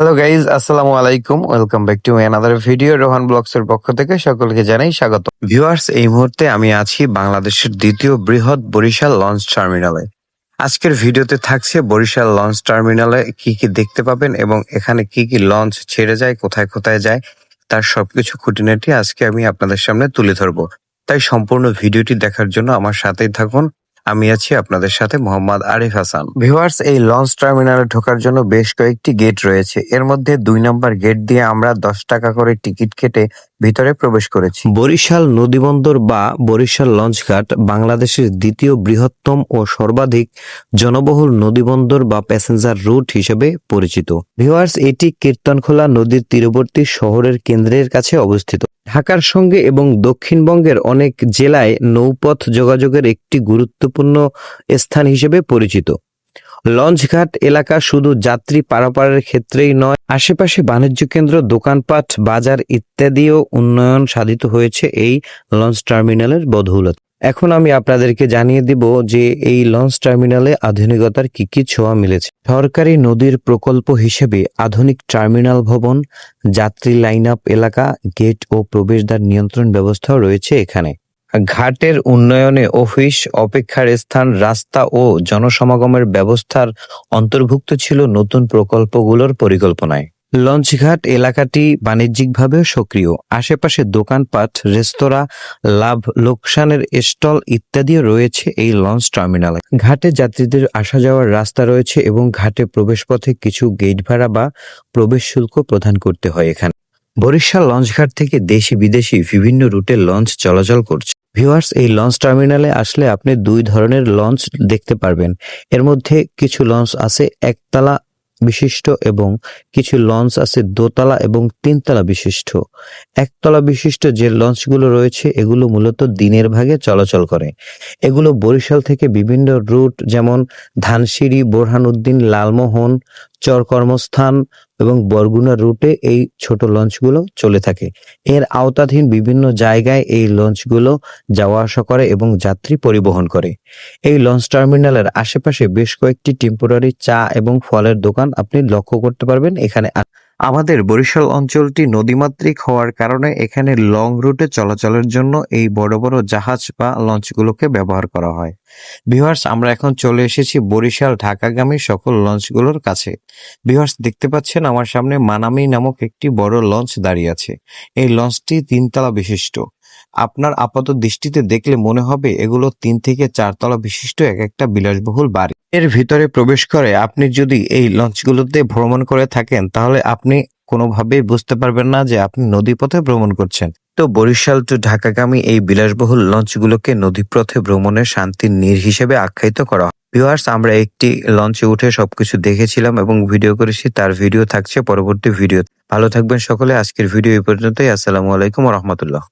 Hello guys আসসালামু আলাইকুম welcome back to another video Rohan vlogs এর পক্ষ থেকে সকলকে জানাই স্বাগত। ভিউয়ার্স এই মুহূর্তে আমি আছি বাংলাদেশের দ্বিতীয় বৃহৎ বরিশাল লঞ্চ টার্মিনালে। আজকের ভিডিওতে থাকছে বরিশাল লঞ্চ টার্মিনালে কি কি দেখতে পাবেন এবং এখানে কি কি লঞ্চ ছেড়ে যায়, কোথায় কোথায় যায়, তার সবকিছু খুঁটিনাটি আজকে আমি আপনাদের সামনে তুলে ধরবো। তাই সম্পূর্ণ ভিডিওটি দেখার জন্য আমার সাথেই থাকুন। আমি আছি আপনাদের সাথে মোহাম্মদ আরিফ হাসান। ভিউয়ার্স এই লঞ্চ টার্মিনালে ঢোকার জন্য বেশ কয়েকটি গেট রয়েছে। এর মধ্যে দুই নম্বর গেট দিয়ে আমরা দশ টাকা করে টিকিট কেটে ভিতরে প্রবেশ করেছি। বরিশাল নদীবন্দর বা বরিশাল লঞ্চঘাট বাংলাদেশের দ্বিতীয় বৃহত্তম ও সর্বাধিক জনবহুল নদীবন্দর বা প্যাসেঞ্জার রুট হিসেবে পরিচিত। ভিউয়ার্স এটি কীর্তনখোলা নদীর তীরবর্তী শহরের কেন্দ্রের কাছে অবস্থিত। ঢাকার সঙ্গে এবং দক্ষিণবঙ্গের অনেক জেলায় নৌপথ যোগাযোগের একটি গুরুত্বপূর্ণ স্থান হিসেবে পরিচিত। লঞ্চঘাট এলাকা শুধু যাত্রী পারাপারের ক্ষেত্রেই নয়, আশেপাশে বাণিজ্য কেন্দ্র, দোকানপাট, বাজার ইত্যাদিও উন্নয়ন সাধিত হয়েছে এই লঞ্চ টার্মিনালের বদৌলত। এখন আমি আপনাদেরকে জানিয়ে দিব যে এই লঞ্চ টার্মিনালে আধুনিকতার কি কি ছোঁয়া মিলেছে। সরকারি নদীর প্রকল্প হিসেবে আধুনিক টার্মিনাল ভবন, যাত্রী লাইন আপ এলাকা, গেট ও প্রবেশদ্বার নিয়ন্ত্রণ ব্যবস্থাও রয়েছে এখানে। ঘাটের উন্নয়নে অফিস, অপেক্ষার স্থান, রাস্তা ও জনসমাগমের ব্যবস্থার অন্তর্ভুক্ত ছিল নতুন প্রকল্পগুলোর পরিকল্পনায়। লঞ্চঘাট এলাকাটি বাণিজ্যিকভাবেও সক্রিয়। আশেপাশে দোকানপাট, রেস্তোরাঁ, লাভ লোকসানের স্টল ইত্যাদিও রয়েছে এই লঞ্চ টার্মিনালে। ঘাটে যাত্রীদের আসা যাওয়ার রাস্তা রয়েছে এবং ঘাটে প্রবেশপথে কিছু গেট ভাড়া বা প্রবেশ শুল্ক প্রদান করতে হয় এখানে। বরিশাল লঞ্চঘাট থেকে দেশি বিদেশি বিভিন্ন রুটে লঞ্চ চলাচল করছে। ভিউয়ার্স, এই লঞ্চ টার্মিনালে আসলে আপনি দুই ধরনের লঞ্চ দেখতে পারবেন। এর মধ্যে কিছু লঞ্চ আছে, একতলা বিশিষ্ট এবং কিছু লঞ্চ আছে দোতলা এবং তিনতলা বিশিষ্ট। একতলা বিশিষ্ট যে লঞ্চগুলো রয়েছে, এগুলো মূলত দিনের ভাগে চলাচল করে। এগুলো বরিশাল থেকে বিভিন্ন রুট যেমন ধানসিঁড়ি বোরহানউদ্দিন লালমোহন চর কর্মস্থান এবং বরগুনা রুটে এই ছোট লঞ্চগুলো চলে থাকে। এর আওতাধীন বিভিন্ন জায়গায় এই লঞ্চগুলো যাওয়া আসা করে এবং যাত্রী পরিবহন করে। এই লঞ্চ টার্মিনালের আশেপাশে বেশ কয়েকটি টেম্পোরারি চা এবং ফলের দোকান আপনি লক্ষ্য করতে পারবেন। এখানে আমাদের বরিশাল অঞ্চলটি নদীমাতৃক হওয়ার কারণে এখানে লং রুটে চলাচলের জন্য এই বড় বড় জাহাজ বা লঞ্চগুলোকে ব্যবহার করা হয়। ভিউয়ার্স, আমরা এখন চলে এসেছি বরিশাল ঢাকাগামী সকল লঞ্চগুলোর কাছে। ভিউয়ার্স, দেখতে পাচ্ছেন আমার সামনে মানামি নামক একটি বড় লঞ্চ দাঁড়িয়ে আছে। এই লঞ্চটি তিনতলা বিশিষ্ট। আপনার আপাত দৃষ্টিতে দেখলে মনে হবে এগুলো তিন থেকে চারতলা বিশিষ্ট এক একটা বিলাসবহুল বাড়ি। এর ভিতরে প্রবেশ করে আপনি যদি এই লঞ্চগুলোতে ভ্রমণ করে থাকেন, তাহলে আপনি কোনোভাবেই বুঝতে পারবেন না যে আপনি নদীপথে ভ্রমণ করছেন। তো বরিশাল টু ঢাকাগামী এই বিলাসবহুল লঞ্চগুলোকে নদীপথে ভ্রমণের শান্তির নীর হিসেবে আখ্যায়িত করা হয়। ভিউয়ার্স, আমরা একটি লঞ্চে উঠে সবকিছু দেখেছিলাম এবং ভিডিও করেছি, তার ভিডিও থাকছে পরবর্তী ভিডিও ভালো থাকবেন সকলে, আজকের ভিডিও এই পর্যন্তই। আসসালামু আলাইকুম রহমতুল্লাহ।